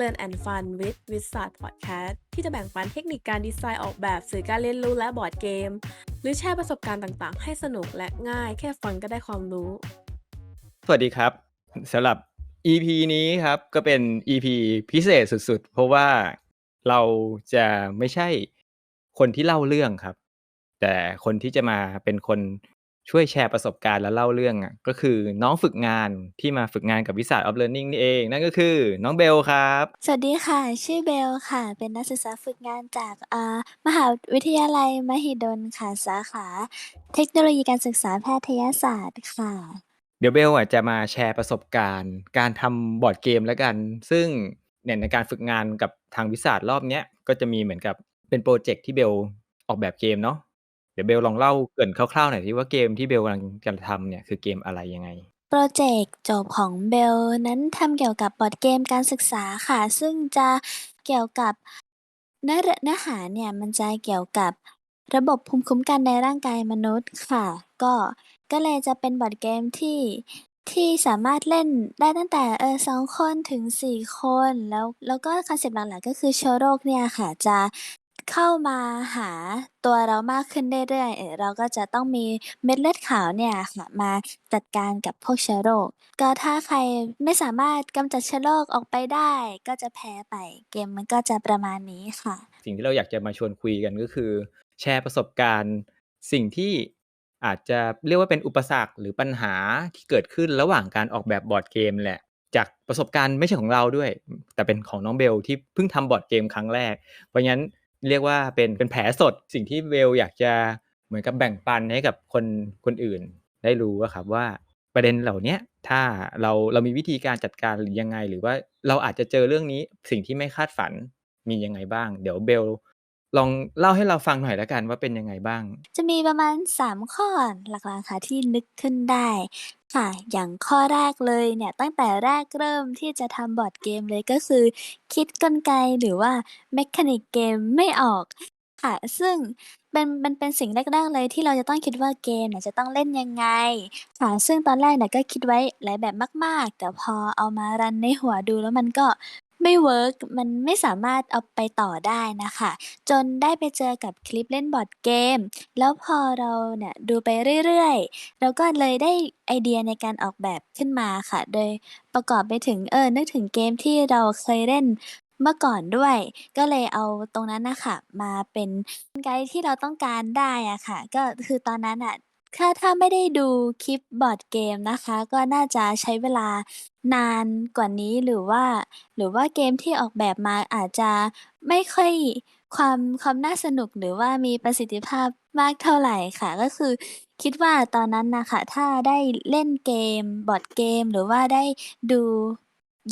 Learn and Fun with Wizard Podcast ที่จะแบ่งปันเทคนิคการดีไซน์ออกแบบสื่อการเรียนรู้และบอร์ดเกม หรือแชร์ประสบการณ์ต่างๆ ให้สนุกและง่าย แค่ฟังก็ได้ความรู้ สวัสดีครับสำหรับ EP นี้ครับก็เป็น EP พิเศษสุดๆ เพราะว่าเราจะไม่ใช่คนที่เล่าเรื่องครับ แต่คนที่จะมาเป็นคน ช่วยแชร์ประสบการณ์และเล่าเรื่องอะก็คือน้องฝึกงานที่มาฝึกงานกับวิสา of Learning นี่เอง นั่นก็คือน้องเบลครับ สวัสดีค่ะ ชื่อเบลค่ะ เป็นนักศึกษาฝึกงานจากอ่ามหาวิทยาลัยมหิดลค่ะสาขาเทคโนโลยีการศึกษาแพทยศาสตร์ค่ะ เดี๋ยวเบลอะจะมาแชร์ประสบการณ์ การทำบอร์ดเกมแล้วกัน ซึ่งเนี่ยในการฝึกงานกับทางวิสารอบเนี้ยก็จะมีเหมือนกับเป็นโปรเจกต์ที่เบลออกแบบเกมเนาะ เดี๋ยวเบลลองเล่าเกินคร่าวๆหน่อยที่ว่าเกมที่เบลกำลังจะทำเนี่ยคือเกมอะไรยังไงโปรเจกต์จบของเบลนั้นทำเกี่ยวกับบอร์ดเกมการศึกษาค่ะ ซึ่งจะเกี่ยวกับเนื้อเนื้อหาเนี่ยมันจะเกี่ยวกับระบบภูมิคุ้มกันในร่างกายมนุษย์ค่ะ ก็ก็เลยจะเป็นบอร์ดเกมที่ที่สามารถเล่นได้ตั้งแต่เออสองคนถึงสี่คนแล้วแล้วก็คอนเซปต์หลักๆก็คือเชื้อโรคเนี่ยค่ะจะ เข้ามาหาตัวเรามากขึ้นเรื่อย ๆ เราก็จะต้องมีเม็ดเลือดขาวเนี่ยค่ะมาจัดการกับพวกเชื้อโรค ก็ถ้าใครไม่สามารถกำจัดเชื้อโรคออกไปได้ ก็จะแพ้ไปเกมมันก็จะประมาณนี้ค่ะ สิ่งที่เราอยากจะมาชวนคุยกันก็คือ แชร์ประสบการณ์ สิ่งที่อาจจะเรียกว่าเป็นอุปสรรคหรือปัญหาที่เกิดขึ้นระหว่างการออกแบบบอร์ดเกมแหละจากประสบการณ์ไม่ใช่ของเราด้วย แต่เป็นของน้องเบลที่เพิ่งทำบอร์ดเกมครั้งแรก เพราะงั้น เรียกว่าเป็นเป็นแผลสดสิ่งที่เบลอยากจะเหมือนกับแบ่งปันให้กับคนคนอื่น ได้รู้ว่าครับว่าประเด็นเหล่านี้ถ้าเราเรามีวิธีการจัดการหรือยังไง หรือว่าเราอาจจะเจอเรื่องนี้สิ่งที่ไม่คาดฝันมียังไงบ้าง เดี๋ยวเบล ลองเล่าให้เราฟังหน่อยแล้วกันว่าเป็นยังไงบ้าง จะมีประมาณ 3 ข้อหลักๆค่ะที่นึกขึ้นได้ค่ะ อย่างข้อแรกเลยเนี่ยตั้งแต่แรกเริ่มที่จะทำบอร์ดเกมเลยก็คือ คิดกลไกหรือว่าแมคานิกเกมไม่ออกค่ะ ซึ่งเป็นมันเป็นสิ่งแรกๆเลยที่เราจะต้องคิดว่าเกมเนี่ยจะต้องเล่นยังไงค่ะซึ่งตอนแรกเนี่ยก็คิดไว้หลายแบบมาก ๆ แต่พอเอามารันในหัวดูแล้วมันก็ ไม่เวิร์กมันไม่สามารถเอาไปต่อได้นะคะ จนได้ไปเจอกับคลิปเล่นบอร์ดเกม แล้วพอเราเนี่ยดูไปเรื่อยๆ เราก็เลยได้ไอเดียในการออกแบบขึ้นมาค่ะ โดยประกอบไปถึงเออนึกถึงเกมที่เราเคยเล่นเมื่อก่อนด้วย ก็เลยเอาตรงนั้นนะคะมาเป็นไกด์ที่เราต้องการได้อะค่ะ ก็คือตอนนั้นอะ ถ้า ถ้าไม่ได้ดูคลิปบอร์ดเกมนะคะ ก็น่าจะใช้เวลานานกว่านี้หรือว่า หรือว่าเกมที่ออกแบบมาอาจจะไม่ค่อยความความน่าสนุกหรือว่ามีประสิทธิภาพมากเท่าไหร่ค่ะ ก็คือคิดว่าตอนนั้นนะคะ ถ้าได้เล่นเกมบอร์ดเกม หรือว่าได้ดู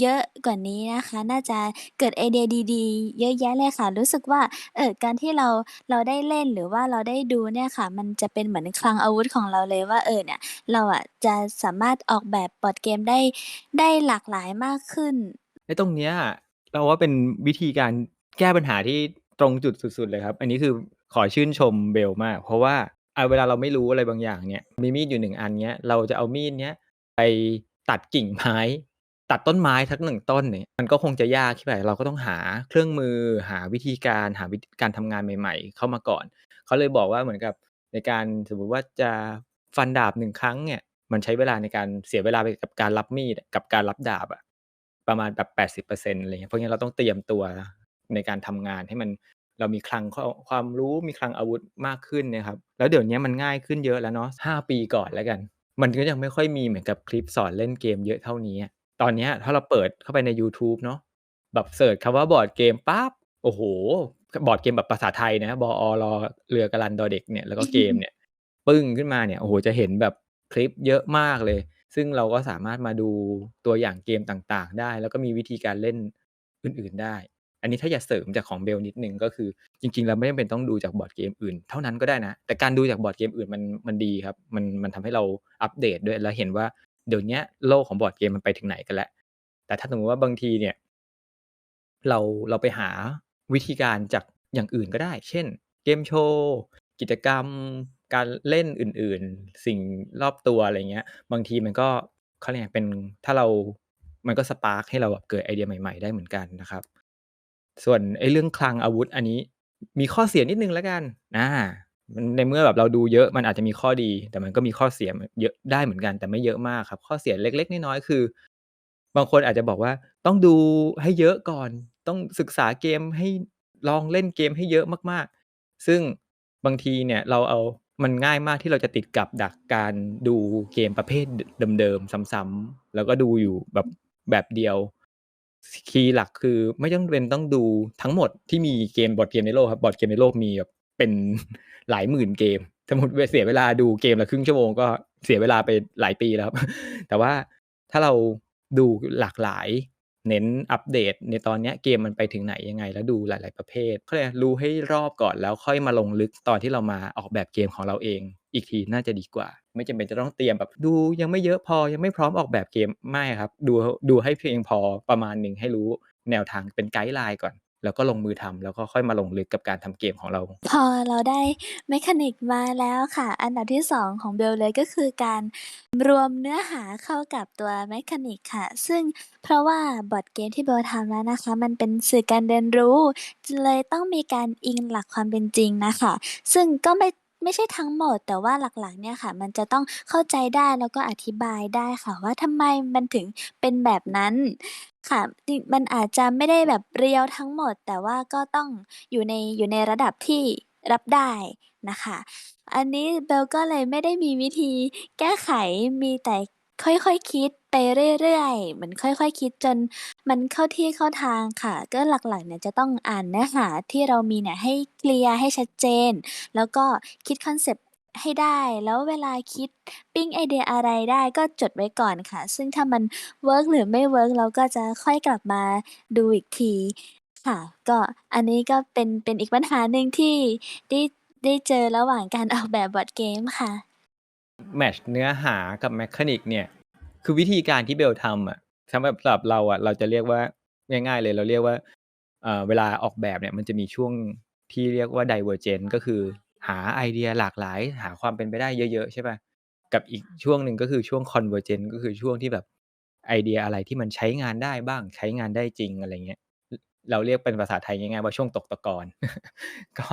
เยอะกว่านี้นะคะ น่าจะเกิดไอเดียดี ๆ เยอะแยะเลยค่ะ รู้สึกว่า เออการที่เรา เราได้เล่น หรือว่าเราได้ดูเนี่ยค่ะ มันจะเป็นเหมือนคลังอาวุธของเราเลยว่า เออเนี่ย เราอะจะสามารถออกแบบบอร์ดเกมได้ ได้หลากหลายมากขึ้น ไอ้ตรงเนี้ย เราว่าเป็นวิธีการแก้ปัญหาที่ตรงจุดสุด ๆ เลยครับ อันนี้คือขอชื่นชมเบลมาก เพราะว่าเอาเวลาเราไม่รู้อะไรบางอย่างเนี่ย มีมีดอยู่หนึ่งอันเนี้ย เราจะเอามีดเนี้ยไปตัดกิ่งไม้ ตัดต้นไม้ทักหนึ่งต้นเนี่ยมันก็คงจะยากใช่ไหมเราก็ต้องหาเครื่องมือหาวิธีการหาวิธีการทำงานใหม่ ๆ เข้ามาก่อน เขาเลยบอกว่าเหมือนกับในการสมมติว่าจะฟันดาบหนึ่งครั้งเนี่ย มันใช้เวลาในการเสียเวลาไปกับการรับมีดกับการรับดาบอะประมาณแบบ80%อะไรเงี้ยเพราะงั้นเราต้องเตรียมตัวในการทำงานให้มันเรามีคลังความรู้มีคลังอาวุธมากขึ้นนี่ยครับ แล้วเดี๋ยวนี้มันง่ายขึ้นเยอะแล้วเนาะ5ปีก่อนแล้วกัน มันก็ยังไม่ค่อยมีเหมือนกับคลิปสอนเล่นเกมเยอะเท่านี้ ตอนเนี้ยถ้าเราเปิดเข้าไปในยูทูบเนาะแบบเซิร์ชคำว่าบอร์ดเกมปั๊บโอ้โฮบอร์ดเกมแบบภาษาไทยนะบอรเรือกรันดอเด็กเนี่ยแล้วก็เกมเนี่ย ปึ้งขึ้นมาเนี่ยโอ้โฮจะเห็นแบบคลิปเยอะมากเลย ซึ่งเราก็สามารถมาดูตัวอย่างเกมต่างๆ ได้ แล้วก็มีวิธีการเล่นอื่นๆได้ อันนี้ถ้าอยากเสริมจากของเบลนิดหนึ่งก็คือ จริงๆแล้วไม่จำเป็นต้องดูจากบอร์ดเกมอื่น เท่านั้นก็ได้นะ แต่การดูจากบอร์ดเกมอื่นมันมันดีครับ มันมันทำให้เราอัปเดตด้วยแล้วเห็นว่า เดี๋ยวนี้โลกของบอร์ดเกมมันไปถึงไหนกันแล้ว แต่ถ้าสมมติว่าบางทีเนี่ย เราเราไปหาวิธีการจากอย่างอื่นก็ได้ เช่น เกมโชว์ กิจกรรม การเล่นอื่น ๆ สิ่งรอบตัวอะไรเงี้ย บางทีมันก็เขาเรียกเป็นถ้าเรา มันก็สปาร์กให้เราแบบเกิดไอเดียใหม่ ๆ ได้เหมือนกันนะครับ ส่วนไอ้เรื่องคลังอาวุธอันนี้มีข้อเสียนิดนึงแล้วกัน อ่า ในเมื่อแบบเราดูเยอะมันอาจจะมีข้อดี แต่มันก็มีข้อเสียเยอะได้เหมือนกัน แต่ไม่เยอะมากครับ ข้อเสียเล็ก ๆ น้อยๆคือ บางคนอาจจะบอกว่าต้องดูให้เยอะก่อน ต้องศึกษาเกมให้ลองเล่นเกมให้เยอะมากๆ ซึ่งบางทีเนี่ยเราเอามันง่ายมากที่เราจะติดกับดักการดูเกมประเภทเดิมๆซ้ำๆแล้วก็ดูอยู่แบบแบบเดียวคีย์หลักคือไม่จำเป็นต้องดูทั้งหมดที่มีเกมบอร์ดเกมในโลกครับบอร์ดเกมในโลกมีแบบ เป็นหลายหมื่นเกม สมมติเสียเวลาดูเกมละครึ่งชั่วโมงก็เสียเวลาไปหลายปีแล้วครับ แต่ว่าถ้าเราดูหลากหลาย เน้นอัปเดต ในตอนนี้เกมมันไปถึงไหนยังไง แล้วดูหลาย ๆ ประเภทก็เลยรู้ให้รอบก่อนแล้วค่อยมาลงลึกตอนที่เรามาออกแบบเกมของเราเอง อีกทีน่าจะดีกว่า ไม่จำเป็นจะต้องเตรียมแบบดูยังไม่เยอะพอยังไม่พร้อมออกแบบเกมไม่ครับ ดูดูให้เพียงพอประมาณหนึ่งให้รู้แนวทางเป็นไกด์ไลน์ก่อน แล้วก็ลงมือทำแล้วก็ค่อยมาลงลึกกับการทำเกมของเรา พอเราได้เมคานิกมาแล้วค่ะ อันดับที่ 2 ของเบลเลยก็คือการรวมเนื้อหาเข้ากับตัวเมคานิกค่ะ ซึ่งเพราะว่าบอร์ดเกมที่เบลทำแล้วนะคะ มันเป็นสื่อการเรียนรู้เลยต้องมีการอิงหลักความเป็นจริงนะคะ ซึ่งก็ไม่ ไม่ใช่ทั้งหมด แต่ว่าหลัก ๆ เนี่ยค่ะ มันจะต้องเข้าใจได้แล้วก็อธิบายได้ค่ะว่าทำไมมันถึงเป็นแบบนั้นค่ะ จริง มันอาจจะไม่ได้แบบเรียวทั้งหมด แต่ว่าก็ต้องอยู่ในอยู่ในระดับที่รับได้นะคะ อันนี้เบลก็เลยไม่ได้มีวิธีแก้ไข มีแต่ ค่อยๆคคิดไปเรื่อยๆมือนค่อยๆคคิดจนมันเข้าที่เข้าทางค่ะ ก็หลักๆเนี่ยจะต้องอ่านเนื้อหาที่เรามีเนี่ยให้เคลียร์ให้ชัดเจน แล้วก็คิดคอนเซปต์ให้ได้ แล้วเวลาคิดปิ้งไอเดียอะไรได้ก็จดไว้ก่อนค่ะ ซึ่งถ้ามันเวิร์กหรือไม่เวิร์กเราก็จะค่อยกลับมาดูอีกทีค่ะ ก็อันนี้ก็เป็นเป็นอีกปัญหาหนึ่งที่ได้ได้เจอระหว่างการออกแบบบอร์ดเกมค่ะ แมทช์เนื้อหากับแมคานิกเนี่ย คือวิธีการที่เบลทำอะสำหรับสำหรับเราอะเราจะเรียกว่าง่าย ๆ เลยเราเรียกว่าเอ่อเวลาออกแบบเนี่ยมันจะมีช่วงที่เรียกว่า divergent ก็คือหาไอเดียหลากหลาย หาความเป็นไปได้เยอะ ๆ ใช่ป่ะกับอีกช่วงหนึ่งก็คือช่วง convergent ก็คือช่วงที่แบบไอเดียอะไรที่มันใช้งานได้บ้างใช้งานได้จริงอะไรเงี้ย เราเรียกเป็นภาษาไทยง่ายๆว่าช่วงตกตะกอนก็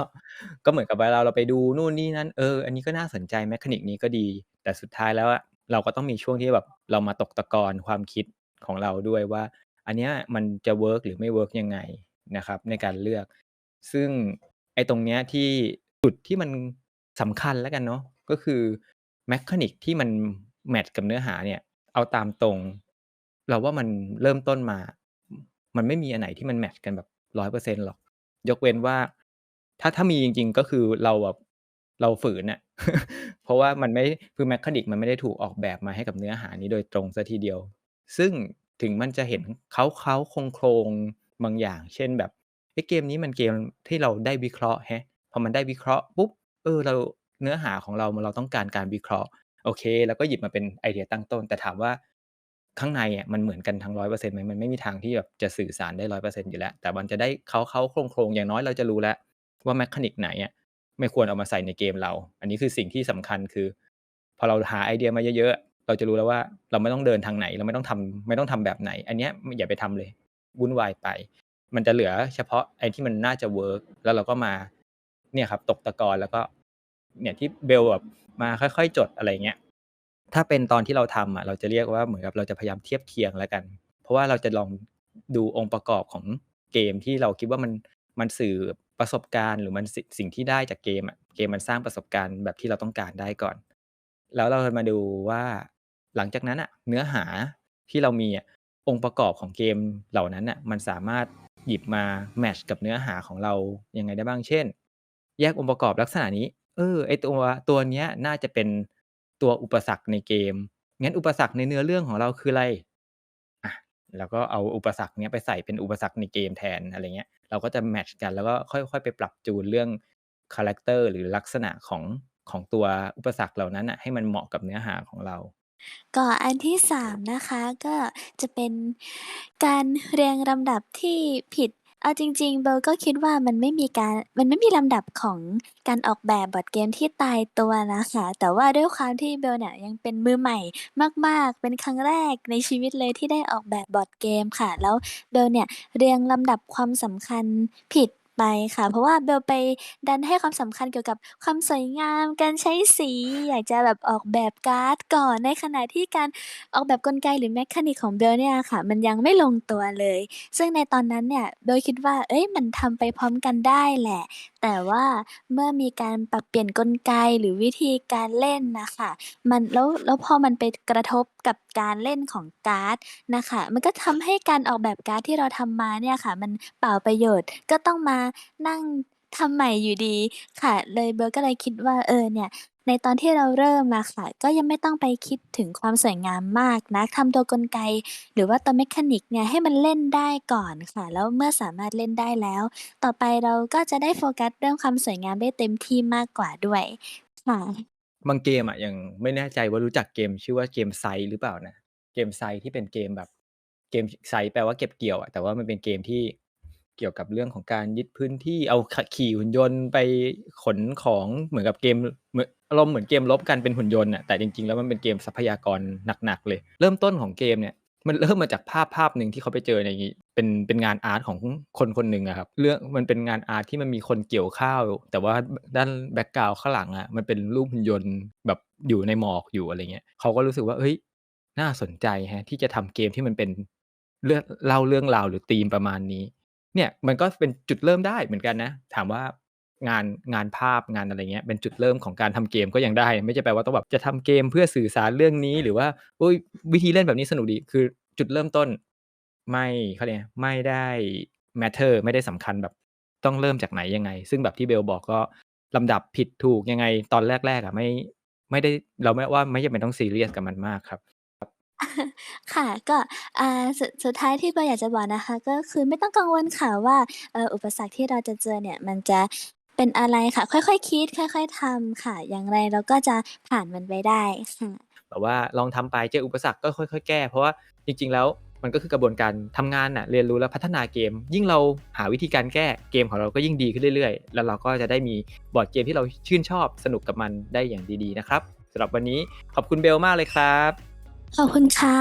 ก็เหมือนกับเวลาเราไปดูนู่นนี่นั่นเอออันนี้ก็น่าสนใจแมคานิกนี้ก็ดี แต่สุดท้ายแล้วเราก็ต้องมีช่วงที่แบบเรามาตกตะกอนความคิดของเราด้วยว่า อันเนี้ยมันจะเวิร์กหรือไม่เวิร์กยังไงนะครับ ในการเลือก ซึ่งไอ้ตรงเนี้ยที่จุดที่มันสำคัญแล้วกันเนาะก็คือแมคานิกที่มันแมทกับเนื้อหาเนี่ย เอาตามตรง เราว่ามันเริ่มต้นมา มันไม่มีอันไหนที่มันแมทกันแบบร้อยเปอร์เซ็นหรอก ยกเว้นว่า ถ้าถ้ามีจริง ๆ ก็คือเราแบบเราฝืนน่ะเพราะว่ามันไม่คือแมคานิกมันไม่ได้ถูกออกแบบมาให้กับเนื้อหานี้โดยตรงซะทีเดียว ซึ่งถึงมันจะเห็นเขาเขาโครงโครงบางอย่าง เช่นแบบไอ้เกมนี้มันเกมที่เราได้วิเคราะห์แฮะพอมันได้วิเคราะห์ปุ๊บเออเราเนื้อหาของเราเราต้องการการวิเคราะห์ โอเค แล้วก็หยิบมาเป็นไอเดียตั้งต้น แต่ถามว่า ข้างในอะมันเหมือนกันทั้งร้อยเปอร์เซ็นต์ไหมมันไม่มีทางที่แบบจะสื่อสารได้ร้อยเปอร์เซ็นต์อยู่แล้ว แต่มันจะได้เขาเขาโครงโครงอย่างน้อยเราจะรู้แล้ว ว่าแมคานิกไหนอะไม่ควรเอามาใส่ในเกมเรา อันนี้คือสิ่งที่สำคัญคือ พอเราหาไอเดียมาเยอะๆเราจะรู้แล้วว่าเราไม่ต้องเดินทางไหน เราไม่ต้องทำไม่ต้องทำแบบไหน อันเนี้ยอย่าไปทำเลยวุ่นวายไป มันจะเหลือเฉพาะไอ้ที่มันน่าจะเวิร์กแล้วเราก็มาเนี่ยครับ ตกตะกอนแล้วก็ เนี่ยที่เบลแบบมาค่อยๆ จดอะไรเงี้ย ถ้าเป็นตอนที่เราทำอะเราจะเรียกว่าเหมือนกับเราจะพยายามเทียบเคียงแล้วกัน เพราะว่าเราจะลองดูองค์ประกอบของเกมที่เราคิดว่ามันมันสื่อประสบการณ์หรือมันสิสิ่งที่ได้จากเกมอะเกมมันสร้างประสบการณ์แบบที่เราต้องการได้ก่อน แล้วเรามาดูว่าหลังจากนั้นอะเนื้อหาที่เรามีอะองค์ประกอบของเกมเหล่านั้นอะมันสามารถหยิบมาแมทช์กับเนื้อหาของเรายังไงได้บ้างเช่น แยกองค์ประกอบลักษณะนี้ เออไอตัวตัวเนี้ยน่าจะเป็น ตัวอุปสรรคในเกม งั้นอุปสรรคในเนื้อเรื่องของเราคืออะไรอะแล้วก็เอาอุปสรรคเนี้ยไปใส่เป็นอุปสรรคในเกมแทนอะไรเงี้ย เราก็จะแมทช์กันแล้วก็ค่อยๆ ไปปรับจูนเรื่องคาแรคเตอร์หรือลักษณะของของตัวอุปสรรคเหล่านั้นอะให้มันเหมาะกับเนื้อหาของเราก็อันที่3นะคะก็จะเป็นการเรียงลำดับที่ผิด เอาจริง ๆ เบลก็คิดว่ามันไม่มีการ มันไม่มีลำดับของการออกแบบบอร์ดเกมที่ตายตัวนะคะ แต่ว่าด้วยความที่เบลเนี่ยยังเป็นมือใหม่มากๆ เป็นครั้งแรกในชีวิตเลยที่ได้ออกแบบบอร์ดเกมค่ะ แล้วเบลเนี่ยเรียงลำดับความสำคัญผิด ไปค่ะ เพราะว่าเบลไปดันให้ความสำคัญเกี่ยวกับความสวยงาม การใช้สี อยากจะแบบออกแบบการ์ดก่อน ในขณะที่การออกแบบกลไกหรือแมคานิกของเบลเนี่ยค่ะ มันยังไม่ลงตัวเลย ซึ่งในตอนนั้นเนี่ยเบลคิดว่า เอ้ยมันทำไปพร้อมกันได้แหละแต่ว่าเมื่อมีการปรับเปลี่ยนกลไก หรือวิธีการเล่นน่ะค่ะ มัน แล้ว แล้วพอมันไปกระทบกับการเล่นของการ์ดน่ะค่ะ มันก็ทำให้การออกแบบการ์ดที่เราทำมาเนี่ยค่ะ มันเปล่าประโยชน์ ก็ต้องมานั่งทำใหม่อยู่ดีค่ะ เลย เบลก็เลยคิดว่า เออ เนี่ย ในตอนที่เราเริ่มอะค่ะ ก็ยังไม่ต้องไปคิดถึงความสวยงามมากนัก ทำตัวกลไก หรือว่าตัว mechanic เนี่ยให้มันเล่นได้ก่อนค่ะ แล้วเมื่อสามารถเล่นได้แล้ว ต่อไปเราก็จะได้โฟกัสเรื่องความสวยงามได้เต็มที่มากกว่าด้วย ค่ะ บางเกมอะยังไม่แน่ใจว่ารู้จักเกมชื่อว่าเกม Scythe หรือเปล่านะ เกม Scythe ที่เป็นเกมแบบ เกม Scythe แปลว่าเก็บเกี่ยวอะแต่ว่ามันเป็นเกมที่ เกี่ยวกับเรื่องของการยึดพื้นที่เอาขี่หุ่นยนต์ไปขนของเหมือนกับเกมอารมณ์เหมือนเกมรบกันเป็นหุ่นยนต์น่ะแต่จริงๆแล้วมันเป็นเกมทรัพยากรหนักๆเลย เริ่มต้นของเกมเนี่ยมันเริ่มมาจากภาพภาพหนึ่งที่เขาไปเจอในเป็นเป็นงานอาร์ตของคนคนหนึ่งอะครับเรื่องมันเป็นงานอาร์ตที่มันมีคนเกี่ยวข้าว แต่ว่าด้านแบ็กกราวด์ข้างหลังอะมันเป็นรูปหุ่นยนต์แบบอยู่ในหมอกอยู่อะไรเงี้ยเขาก็รู้สึกว่าเฮ้ยน่าสนใจฮะที่จะทำเกมที่มันเป็นเรื่องเล่าเรื่องราวหรือธีมประมาณนี้ เนี่ยมันก็เป็นจุดเริ่มได้เหมือนกันนะ ถามว่างานงานภาพงานอะไรเงี้ยเป็นจุดเริ่มของการทำเกมก็ยังได้ ไม่ใช่แปลว่าต้องแบบจะทำเกมเพื่อสื่อสารเรื่องนี้หรือว่าอุ๊ยวิธีเล่นแบบนี้สนุกดีคือจุดเริ่มต้น ไม่เขาเรียกไม่ได้ matter ไม่ได้สำคัญแบบต้องเริ่มจากไหนยังไง ซึ่งแบบที่เบลบอกก็ลำดับผิดถูกยังไงตอนแรกๆอะไม่ไม่ได้เราไม่ว่าไม่จำเป็นต้องซีเรียสกับมันมากครับ ค่ะ ก็ อ่า สุด สุดท้ายที่เบลอยากจะบอกนะคะ ก็คือไม่ต้องกังวลค่ะว่า เอ่อ อุปสรรคที่เราจะเจอเนี่ย มันจะเป็นอะไรค่ะ ค่อย ๆ คิด ค่อย ๆ ทำค่ะ อย่างไรเราก็จะผ่านมันไปได้ค่ะ แบบว่าลองทำไป เจออุปสรรคก็ค่อย ๆ แก้ เพราะว่าจริง ๆ แล้วมันก็คือกระบวนการทำงานน่ะ เรียนรู้และพัฒนาเกม ยิ่งเราหาวิธีการแก้ เกมของเราก็ยิ่งดีขึ้นเรื่อย ๆ แล้วเราก็จะได้มีบอร์ดเกมที่เราชื่นชอบ สนุกกับมันได้อย่างดี ๆ นะครับ สำหรับวันนี้ขอบคุณเบลมากเลยครับ ขอบคุณค่ะ